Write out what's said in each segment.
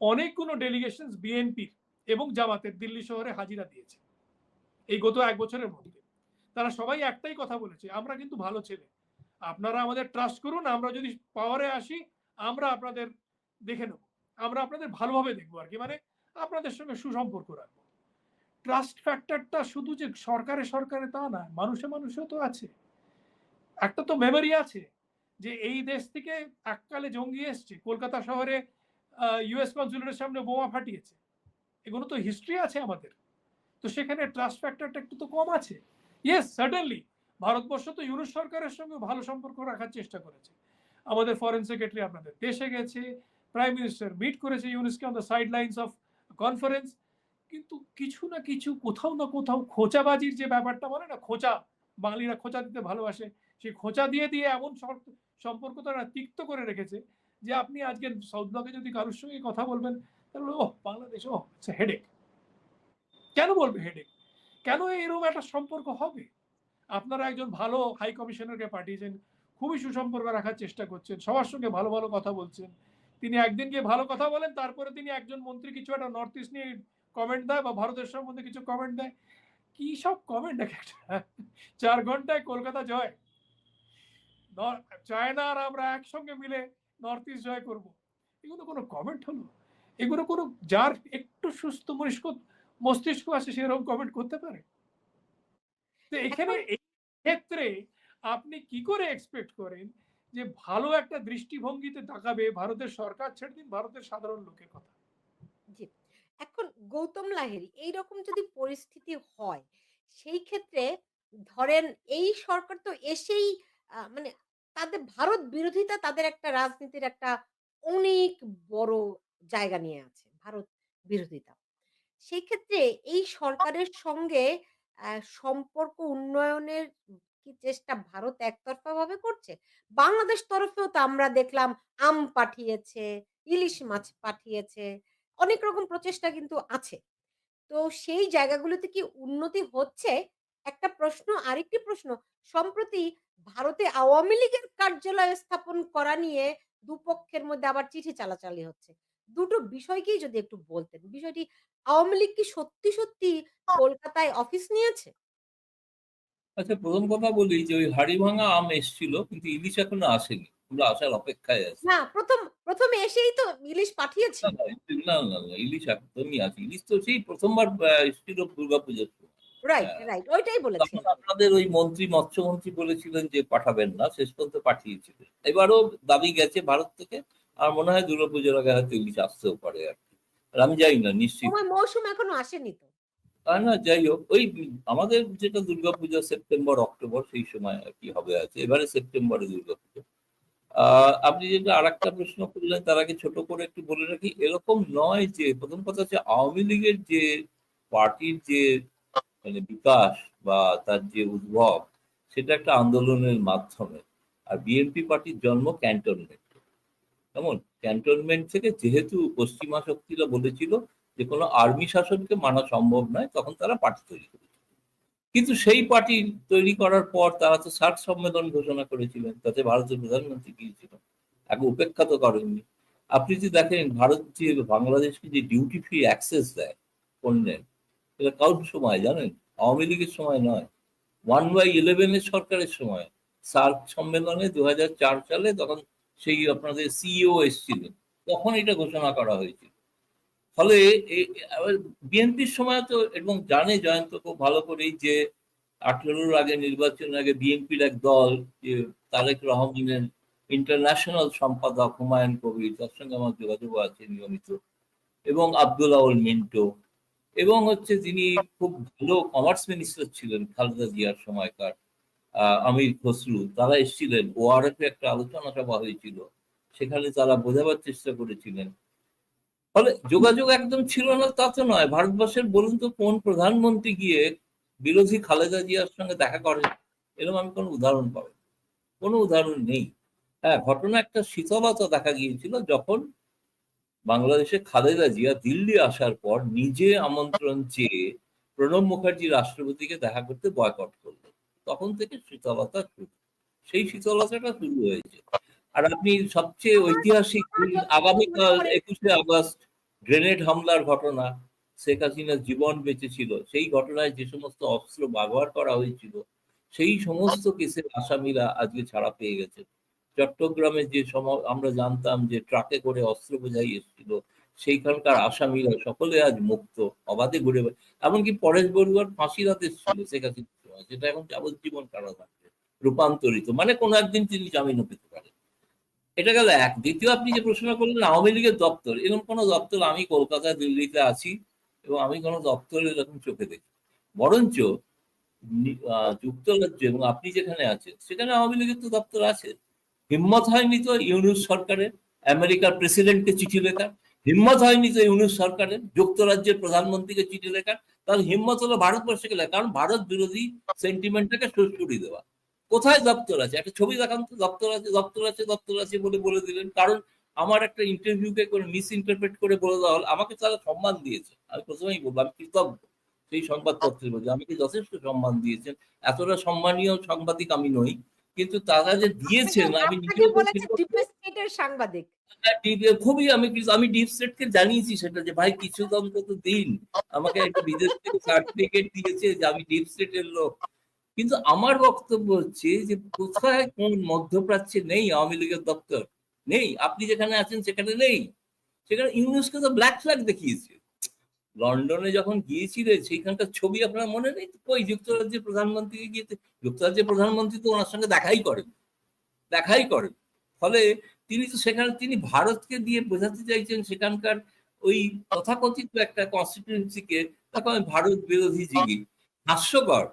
অনেকগুলো ডেলিগেশন বিএনপির এবং জামাতের দিল্লি শহরে হাজিরা দিয়েছে। এই গত এক বছরের মধ্যে। তারা সবাই একটাই কথা বলেছে, আমরা কিন্তু ভালো ছেলে। আপনারা আমাদের ট্রাস্ট করুন, আমরা যদি পাওয়ারে আসি, আমরা আপনাদের দেখে নেব। আমরা আপনাদের ভালোভাবে দেখব আর কি মানে আপনাদের সঙ্গে সুসম্পর্ক রাখব। ট্রাস্ট ফ্যাক্টরটা শুধু যে সরকারে সরকারে তা না, মানুষে মানুষেও তো আছে। একটা তো মেমোরি আছে যে এই দেশ থেকে এককালে জঙ্গি এসছে, কলকাতা শহরে ইউএস কনসুলেটের সামনে বোমা ফাটিয়েছে। এগুলো তো হিস্ট্রি আছে আমাদের। তো সেখানে ট্রাস্ট ফ্যাক্টরটা একটু তো কম আছে। ইয়েস সার্টেনলি ভারতবর্ষ তো ইউনুস সরকারের সঙ্গে ভালো সম্পর্ক রাখার চেষ্টা করেছে। আমাদের ফরেন সেক্রেটারি আপনাদের দেশে গেছে প্রাইম মিনিস্টার মিট করেছে ইউনুসকে on the sidelines of conference কিন্তু কিছু না কিছু, কোথাও না কোথাও খোঁচাবাজির যে ব্যাপারটা বলে না, খোঁচা, বাঙালিরা খোঁচা দিতে ভালোবাসে। সেই খোঁচা দিয়ে দিয়ে এমন সম্পর্ক তারা তিক্ত করে রেখেছে। যে আপনি আজকে সাউথ ব্লকে যদি কারোর সঙ্গে কথা বলবেন, তাহলে ও বাংলাদেশ ও হেডেক কেন বলবে হেডেক কেন এরকম একটা সম্পর্ক হবে? আপনারা একজন ভালো হাই কমিশনারকে পাঠিয়েছেন, খুবই সুসম্পর্ক রাখার চেষ্টা করছেন, সবার সঙ্গে ভালো ভালো কথা বলছেন। তিনি একদিন গিয়ে ভালো কথা বলেন, তারপরে তিনি একজন মন্ত্রী কিছু একটা নর্থ ইস্ট নিয়ে কমেন্ট দেয় বা ভারতের সম্বন্ধে কিছু কমেন্ট দেয়। কি সব কমেন্ট এক একটা। চার ঘন্টায় কলকাতা জয়। চায়না আর আমরা একসঙ্গে মিলে নর্থ ইস্ট জয় করব। এগুলো কোনো কমেন্ট হলো? এগুলো কোনো যার একটু সুস্থ মস্তিষ্ক মস্তিষ্ক আছে সেরকম কমেন্ট করতে পারে? তো এখানে এই ক্ষেত্রে আপনি কি করে এক্সপেক্ট করেন যে ভালো একটা দৃষ্টিভঙ্গিতে তাকাবে ভারতের সরকার? ছেড়ে দিন ভারতের সাধারণ লোকের কথা। জি। এখন গৌতম লাহিড়ী এইরকম যদি পরিস্থিতি হয় সেই ক্ষেত্রে ধরেন এই সরকার তো এসেই মানে তাদের ভারত বিরোধিতা তাদের একটা রাজনীতির একটা অনেক বড় জায়গা নিয়ে আছে ভারত বিরোধিতা। সেই ক্ষেত্রে এই সরকারের সঙ্গে সম্পর্ক উন্নয়নের কি চেষ্টা ভারত একতরফা ভাবে করছে? বাংলাদেশ তরফেও তো আমরা দেখলাম আম পাঠিয়েছে ইলিশ মাছ পাঠিয়েছে অনেক রকম প্রচেষ্টা কিন্তু আছে। তো সেই জায়গাগুলোতে কি উন্নতি হচ্ছে? একটা প্রশ্ন আরেকটি প্রশ্ন। সম্প্রতি ভারতে আওয়ামী লীগের কার্যালয় স্থাপন করা নিয়ে দুপক্ষের মধ্যে আবার চিঠি চালাচালি হচ্ছে। দুটো বিষয়কেই যদি একটু বলতেন বিষয়টি আওয়ামী লীগ কি সত্যি সত্যি কলকাতায় অফিস নিয়েছে? আচ্ছা প্রথম কথা বলি যে ওই হাড়ি ভাঙা আম এসছিল কিন্তু ইলিশ এখনও আসেনি। পুরো আসার অপেক্ষায় আছে। না প্রথম প্রথমে এসেই তো ইলিশ পাঠিয়েছি। না, না, না ইলিশ একদমই আছে ইলিশ তো সেই প্রথমবার এসেছিল দুর্গাপুজোর সময়। রাইট হ্যাঁ। রাইট ওইটাই বলেছি তখন আপনাদের ওই মন্ত্রী মৎস্যমন্ত্রী বলেছিলেন যে পাঠাবেন না শেষ পর্যন্ত পাঠিয়েছিলেন। এবারও দাবি গেছে ভারত থেকে আর মনে হয় দুর্গাপুজোর আগে হয়তো ইলিশ আসতেও পারে আর কি। আমি জানি না নিশ্চিত। মৌসুম এখনও আসেনি তো। না যাই হোক ওই আমাদের যেটা দুর্গাপূজা সেপ্টেম্বর অক্টোবর সেই সময় আর কি হবে আছে। এবারে সেপ্টেম্বরে দুর্গাপূজা। আহ আপনি যেটা আর একটা প্রশ্ন করলেন তার আগে ছোট করে একটু বলে রাখি এরকম নয় যে প্রথম কথা হচ্ছে আওয়ামী লীগের যে পার্টির যে মানে বিকাশ বা তার যে উদ্ভব, সেটা একটা আন্দোলনের মাধ্যমে। আর বিএনপি পার্টির জন্ম ক্যান্টনমেন্ট কেমন? ক্যান্টনমেন্ট থেকে যেহেতু পশ্চিমা শক্তিরা বলেছিল যে, কোনো আর্মি শাসনকে মানা সম্ভব নয়, তখন তারা পার্টি তৈরি করেছিল। কিন্তু সেই পার্টি তৈরি করার পর তারা তো ষাট সম্মেলন ঘোষণা করেছিলেন, তাতে ভারতের প্রধানমন্ত্রী গিয়েছিল আগে উপেক্ষা তো করেননি। আপনি যদি দেখেন ভারত যে বাংলাদেশকে যে ডিউটি ফ্রি অ্যাক্সেস দেয় পণ্যের এটা কাউর সময়, জানেন? আওয়ামী লীগের সময় নয়। ওয়ান বাই ইলেভেনের সরকারের সময়। সার্ক সম্মেলনে দু হাজার চার সালে তখন সেই আপনাদের সিইও এসেছিলেন। তখন এটা ঘোষণা করা হয়েছিল। ফলে বিএনপির সময় তো, এবং জানে জয়ন্ত খুব ভালো করেই যে আঠেরোর আগে, নির্বাচনের আগে বিএনপির এক দল, যে তারেক রহমানের ইন্টারন্যাশনাল সম্পাদক হুমায়ুন কবির, তার সঙ্গে আমার যোগাযোগ আছে নিয়মিত। এবং আব্দুল আউল মিন্টো এবং হচ্ছে যিনি খুব ভালো কমার্স মিনিস্টার ছিলেন খালেদা জিয়ার সময়কার আমির খসরু, তারা এসেছিলেন। ওআরএফ একটা আলোচনা সভা হয়েছিল সেখানে তারা বোঝাবার চেষ্টা করেছিলেন। ফলে যোগাযোগ একদম ছিল না তা তো নয়। ভারতবর্ষের বলুন তো কোন প্রধানমন্ত্রী গিয়ে বিরোধী খালেদা জিয়ার সঙ্গে দেখা করে এরকম আমি কোনো উদাহরণ পাবো। কোনো উদাহরণ নেই। হ্যাঁ ঘটনা একটা শীতলতা দেখা গিয়েছিল যখন বাংলাদেশে খালেদা জিয়া দিল্লি আসার পর নিজে আমন্ত্রণ চেয়ে প্রণব মুখার্জি রাষ্ট্রপতিকে দেখা করতে বয়কট করলেন তখন থেকে শীতলতা শুরু। সেই শীতলতাটা শুরু হয়েছে। আর আপনি সবচেয়ে ঐতিহাসিক আগামীকাল একুশে আগস্ট গ্রেনেড হামলার ঘটনা, শেখ হাসিনার জীবন বেঁচেছিল সেই ঘটনায় যে সমস্ত অস্ত্র ব্যবহার করা হয়েছিল, সেই সমস্ত কেসের আসামিরা আজকে ছাড়া পেয়ে গেছে চট্টগ্রামে যে সম, আমরা জানতাম যে ট্রাকে করে অস্ত্র বোঝাই এসেছিল, সেইখানকার আসামিরা সকলে আজ মুক্ত, অবাধে ঘুরে এমনকি পরেশ বড়ুয়ার ফাঁসির আদেশ ছিল, শেখ সময়। সেটা এখন যাবজ্জীবন কারাদণ্ডে, রূপান্তরিত। মানে কোনো একদিন তিনি জামিনও পেতে পারেন। এটা গেল এক। দ্বিতীয়, আপনি যে প্রশ্ন করলেন, আওয়ামী লীগের দপ্তর, এরকম কোনো দপ্তর, আমি কলকাতা দিল্লিতে আছি, এবং আমি কোনো দপ্তর এরকম চোখে দেখি বরঞ্চ যুক্তরাজ্য এবং আপনি যেখানে আছেন, সেখানে আওয়ামী লীগের তো দপ্তর আছে। হিম্মত হয়নি তো ইউনুস সরকারের, আমেরিকার প্রেসিডেন্টকে চিঠি লেখার। হিম্মত হয়নি তো ইউনুস সরকারের, যুক্তরাজ্যের প্রধানমন্ত্রীকে চিঠি লেখার। তার হিম্মত হলো ভারতবর্ষকে লেখা কারণ ভারত বিরোধী সেন্টিমেন্টটাকে করে দেওয়া। কোথায় দপ্তর আছে? একটা ছবি দেখান তো, দপ্তর আছে দপ্তর আছে দপ্তর আছে বলে বলে দিলেন। কারণ আমার একটা ইন্টারভিউকে করে মিস ইন্টারপ্রেট করে বলে দেওয়া হলো। আমাকে তারা সম্মান দিয়েছে। আমি প্রথমেই বলব আমি কৃতজ্ঞ সেই সংবাদপত্রের মধ্যে। আমাকে যথেষ্ট সম্মান দিয়েছেন? এতটা সম্মানীয় সাংবাদিক আমি নই। কিন্তু তারা যে দিয়েছেন আমি সাংবাদিক। খুবই আমি আমি ডিপ স্টেটকে জানিয়েছি সেটা যে ভাই কিছু তো অন্তত দিন। আমাকে একটা বিদেশ থেকে সার্টিফিকেট দিয়েছে যে আমি ডিপ স্টেটের লোক। কিন্তু আমার বক্তব্য হচ্ছে যে কোথায় কোন মধ্যপ্রাচ্যে নেই আওয়ামী লীগের দপ্তর? নেই। আপনি যেখানে আছেন সেখানে নেই। সেখানে ইউনেস্কো তো ব্ল্যাক ফ্ল্যাগ দেখিয়েছে। লন্ডনে যখন গিয়েছিলেন, সেইখানকার ছবি আপনার মনে নেই? কই যুক্তরাজ্যের প্রধানমন্ত্রী গিয়ে যুক্তরাজ্যের প্রধানমন্ত্রী তো ওনার সঙ্গে দেখাই করেন। দেখাই করেন। ফলে তিনি তো সেখানে, তিনি ভারতকে দিয়ে বোঝাতে চাইছেন সেখানকার ওই তথাকথিত একটা কনস্টিটিউন্সিকে তাকে আমি ভারত বিরোধী জিগি। হাস্যকর।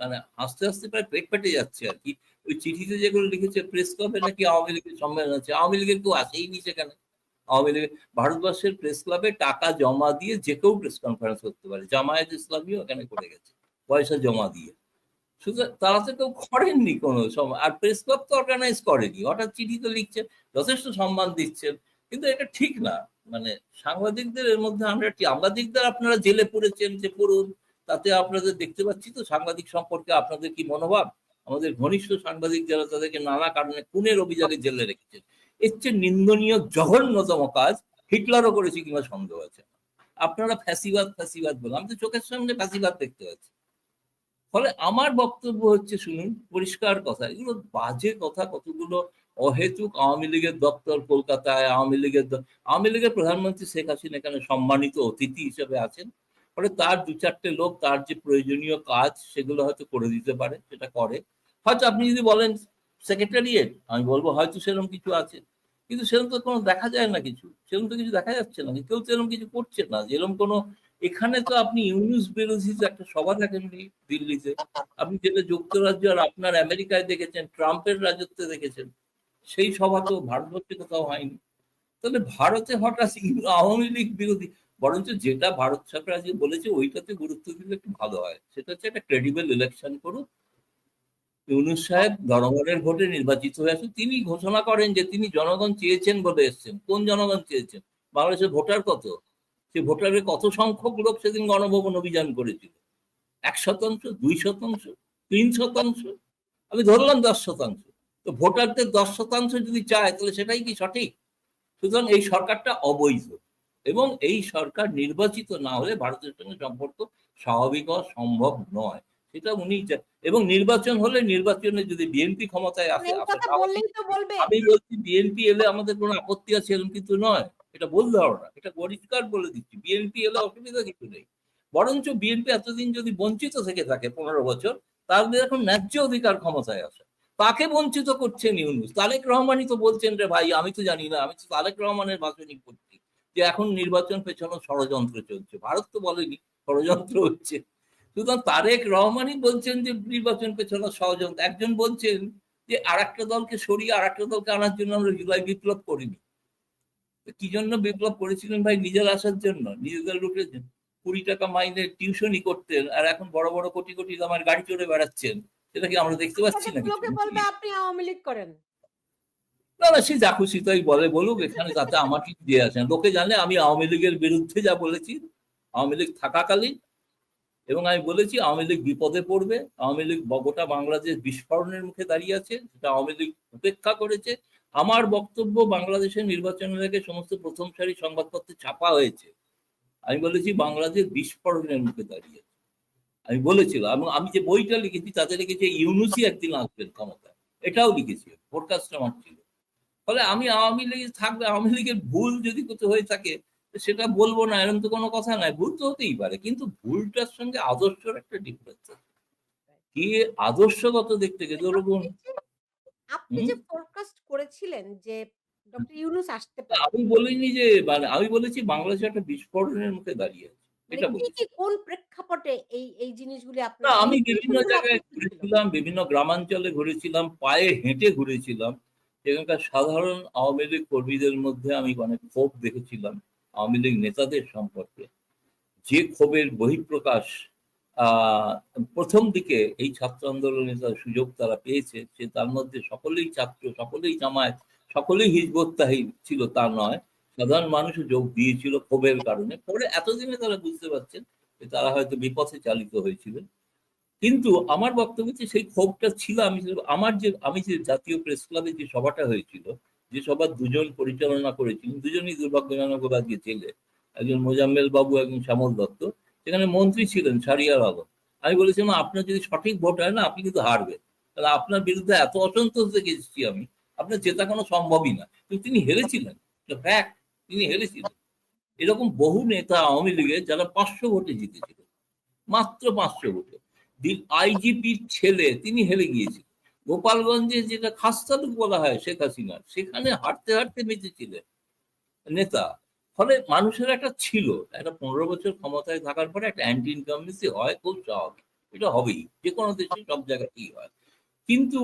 মানে হাসতে হাসতে প্রায় পেট পেটে যাচ্ছে আর কি। ওই চিঠিতে যেগুলো লিখেছে, প্রেস ক্লাবে নাকি আওয়ামী লীগের সম্মেলন আছে? আওয়ামী লীগের কেউ আসেইনি সেখানে। আওয়ামী লীগের, ভারতবর্ষের প্রেস ক্লাবে টাকা জমা দিয়ে যে কেউ প্রেস কনফারেন্স করতে পারে। জামায়াত ইসলামীও এখানে করে গেছে, পয়সা জমা দিয়ে। তারা তো কেউ করেননি কোনো সময় আর প্রেস ক্লাব তো অর্গানাইজ করেনি। হঠাৎ চিঠি তো লিখছেন, যথেষ্ট সম্মান দিচ্ছেন, কিন্তু এটা ঠিক না। মানে সাংবাদিকদের এর মধ্যে আমরা সাংবাদিকদের আপনারা জেলে পড়েছেন যে পড়ুন, তাতে আপনাদের দেখতে পাচ্ছি তো সাংবাদিক সম্পর্কে আপনাদের কি মনোভাব? আমাদের ঘনিষ্ঠ সাংবাদিক যারা তাদেরকে নানা কারণে খুনের অভিযোগে জেলে রেখেছেন। এর চেয়ে নিন্দনীয় জঘন্যতম কাজ হিটলারও করেছে কিংবা সন্দেহ আছে। আপনারা ফ্যাসিবাদ ফ্যাসিবাদ বলে আমি তো চোখের সামনে ফ্যাসিবাদ দেখতে পাচ্ছি। ফলে আমার বক্তব্য হচ্ছে, শুনুন, পরিষ্কার কথা, এগুলো বাজে কথা, কতগুলো অহেতুক আওয়ামী লীগের দপ্তর কলকাতায়, আওয়ামী লীগের আওয়ামী লীগের প্রধানমন্ত্রী শেখ হাসিনা এখানে সম্মানিত অতিথি হিসেবে আছেন। ফলে তার দু চারটে লোক, তার যে প্রয়োজনীয় কাজ, সেগুলো হয়তো করে দিতে পারে, সেটা করে। হয়তো আপনি যদি বলেন সেক্রেটারিয়েট আমি বলব, হয়তো সেরকম কিছু আছে। কিন্তু সেরকম তো কোনো দেখা যায় না কিছু। সেরকম তো কিছু দেখা যাচ্ছে না। কেউ তো এরকম কিছু করছে না। যেরকম কোনো এখানে তো আপনি ইউনিস বিরোধী একটা সভা দেখেননি দিল্লিতে, আপনি যেটা যুক্তরাজ্য আর আপনার আমেরিকায় দেখেছেন, ট্রাম্পের রাজত্বে দেখেছেন, সেই সভা তো ভারতবর্ষে কোথাও হয়নি। তাহলে ভারতে হঠাৎ আওয়ামী লীগ বিরোধী, বরঞ্চ যেটা ভারত সরকার আজকে বলেছে, ওইটাতে গুরুত্ব দিলে একটু ভালো হয়। সেটা হচ্ছে একটা ক্রেডিবল ইলেকশন করুক ইউনুস সাহেব জনগণের ভোটে নির্বাচিত হয়ে আসুন। তিনি ঘোষণা করেন যে তিনি জনগণ চেয়েছেন বলে এসছেন। কোন জনগণ চেয়েছেন? বাংলাদেশের ভোটার কত? সে ভোটারের কত সংখ্যক লোক সেদিন গণভবন অভিযান করেছিল? এক শতাংশ? দুই শতাংশ? তিন শতাংশ? আমি ধরলাম দশ শতাংশ। তো ভোটারদের দশ শতাংশ যদি চায়, তাহলে সেটাই কি সঠিক? সুতরাং এই সরকারটা অবৈধ এবং এই সরকার নির্বাচিত না হলে ভারতের সঙ্গে সম্পর্ক স্বাভাবিক হওয়া সম্ভব নয়। সেটা উনি এবং নির্বাচন হলে নির্বাচনে যদি বিএনপি ক্ষমতায় আসে বলবে। আমি বলছি বিএনপি এলে আমাদের কোনো আপত্তি আছে এরকম কিন্তু নয়। এটা হবে না। এটা পরিষ্কার বলে দিচ্ছি। বিএনপি এলে অসুবিধা কিছু নেই। বরঞ্চ বিএনপি এতদিন যদি বঞ্চিত থেকে থাকে পনেরো বছর তাহলে এখন ন্যায্য অধিকার ক্ষমতায় আসে। তাকে বঞ্চিত করছেন ইউনুস তারেক রহমানই তো বলছেন রে ভাই আমি তো জানি না। আমি তো তারেক রহমানের ভাষণই করছি। যে এখন নির্বাচন পেছনে ষড়যন্ত্র চলছে। ভারত তো বলেনি ষড়যন্ত্র হচ্ছে। সুতরাং তারেক রহমানই বলছেন যে নির্বাচন পেছনে ষড়যন্ত্র। একজন বলছেন যে আর একটা দলকে সরিয়ে আর একটা দলকে আনার জন্য আমরা জুলাই বিপ্লব করিনি। কি জন্য বিপ্লব করেছিলেন ভাই নিজের আসার জন্য? নিজেদের লোকের জন্য। কুড়ি টাকা মাইনে টিউশনই করতেন আর এখন বড় বড় কোটি কোটি দামের গাড়ি চড়ে বেড়াচ্ছেন। সেটা কি আমরা দেখতে পাচ্ছি না আপনি আওয়ামী লীগ করেন। না না সে যা খুশি তাই বলে বলুক এখানে তাতে আমার কি দিয়ে আসে না। লোকে জানে আমি আওয়ামী লীগের বিরুদ্ধে যা বলেছি আওয়ামী লীগ থাকাকালীন এবং আমি বলেছি, আওয়ামী লীগ বিপদে পড়বে। আওয়ামী লীগ গোটা বাংলাদেশ বিস্ফোরণের মুখে দাঁড়িয়ে আছে, সেটা আওয়ামী লীগ উপেক্ষা করেছে। আমার বক্তব্য, বাংলাদেশের নির্বাচনের আগে সমস্ত প্রথম সারি সংবাদপত্রে ছাপা হয়েছে। আমি বলেছি, বাংলাদেশ বিস্ফোরণের মুখে দাঁড়িয়ে আমি বলেছিলাম, এবং আমি যে বইটা লিখেছি, তাতে লিখেছি ইউনুসি একদিন আসবেন ক্ষমতায়। এটাও লিখেছি ফোরকাস্ট আমার ছিল। ফলে আমি আওয়ামী লীগে থাকবে, আওয়ামী লীগের ভুল যদি কোথাও হয়ে থাকে সেটা বলব না এরকম তো কোনো কথা নাই। ভুল তো হতেই পারে কিন্তু ভুলটার সঙ্গে আদর্শের একটা ডিফারেন্স আছে। কি আদর্শগত দিক থেকে ধরুন আপনি? যে ফোরকাস্ট করেছিলেন যে ডক্টর ইউনুস আসতে পারে আমি বলিনি যে মানে আমি বলেছি বাংলাদেশ একটা বিস্ফোরণের মুখে দাঁড়িয়ে আছে মানে এটা কি কোন প্রেক্ষাপটে এই এই জিনিসগুলি আপনি আমি বিভিন্ন জায়গায় ঘুরেছিলাম বিভিন্ন গ্রামাঞ্চলে ঘুরেছিলাম পায়ে হেঁটে ঘুরেছিলাম। সেখানকার সাধারণ আওয়ামী লীগ কর্মীদের মধ্যে আমি অনেক ক্ষোভ দেখেছিলাম। আওয়ামী লীগ নেতাদের সম্পর্কে। যে ক্ষোভের বহিঃপ্রকাশ প্রথম দিকে এই ছাত্র আন্দোলনের তার সুযোগ তারা পেয়েছে, সে তার মধ্যে সকলেই ছাত্র, সকলেই জামায়াত, সকলেই হিজবত্তাহি ছিল তা নয়। সাধারণ মানুষও যোগ দিয়েছিল ক্ষোভের কারণে। পরে এতদিনে তারা বুঝতে পারছেন যে তারা হয়তো বিপথে চালিত হয়েছিলেন। কিন্তু আমার বক্তব্য হচ্ছে সেই ক্ষোভটা ছিল, আমি আমার যে, আমি যে জাতীয় প্রেস ক্লাবে যে সভাটা হয়েছিল যে সবার দুজন পরিচালনা করেছিলেন, দুজনই দুর্ভাগ্যজনক আজকে ছেলে? একজন মোজাম্মেল বাবু, একজন শ্যামল দত্ত। সেখানে মন্ত্রী ছিলেন সারিয়ার আলম আমি বলেছিলাম, আপনার যদি সঠিক ভোট হয় না, আপনি কিন্তু হারবেন। তাহলে আপনার বিরুদ্ধে এত অসন্তোষ দেখে এসেছি আমি, আপনার জেতা কোনো সম্ভবই না। কিন্তু তিনি হেরেছিলেন তিনি হেরেছিলেন। এরকম বহু নেতা আওয়ামী লীগের যারা পাঁচশো ভোটে জিতেছিলেন মাত্র পাঁচশো ভোটে। আইজিপির ছেলে, তিনি হেরে গিয়েছিলেন। গোপালগঞ্জে যেটা খাস্তালুক বলা হয় শেখ হাসিনা সেখানে হাঁটতে হাঁটতে বেঁচেছিলেন নেতা। ফলে মানুষের একটা ছিল একটা পনেরো বছর ক্ষমতায় থাকার পরে একটা অ্যান্টি ইনকামবেন্সি হয় খুব স্বাভাবিক এটা হবেই যে কোনো দেশে সব জায়গাতেই হয়। কিন্তু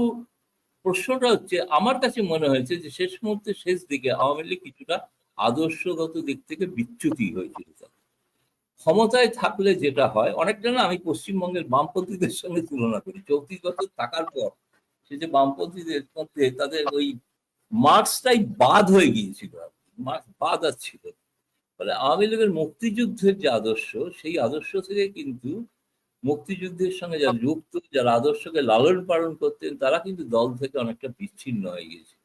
প্রশ্নটা হচ্ছে আমার কাছে মনে হয়েছে যে শেষ মুহূর্তে শেষ দিকে আওয়ামী লীগ কিছুটা আদর্শগত দিক থেকে বিচ্যুতি হয়েছিল। ক্ষমতায় থাকলে যেটা হয় অনেকটা না আমি পশ্চিমবঙ্গের বামপন্থীদের সঙ্গে তুলনা করি। চৌত্রিশ বছর থাকার পর সে যে বামপন্থীদের মধ্যে তাদের ওই মার্কসটাই বাদ হয়ে গিয়েছিল মার্কস বাদ আর ছিল। ফলে আওয়ামী লীগের মুক্তিযুদ্ধের যে আদর্শ, সেই আদর্শ থেকে কিন্তু মুক্তিযুদ্ধের সঙ্গে যারা যুক্ত, যারা আদর্শকে লালন পালন করতেন, তারা কিন্তু দল থেকে অনেকটা বিচ্ছিন্ন হয়ে গিয়েছে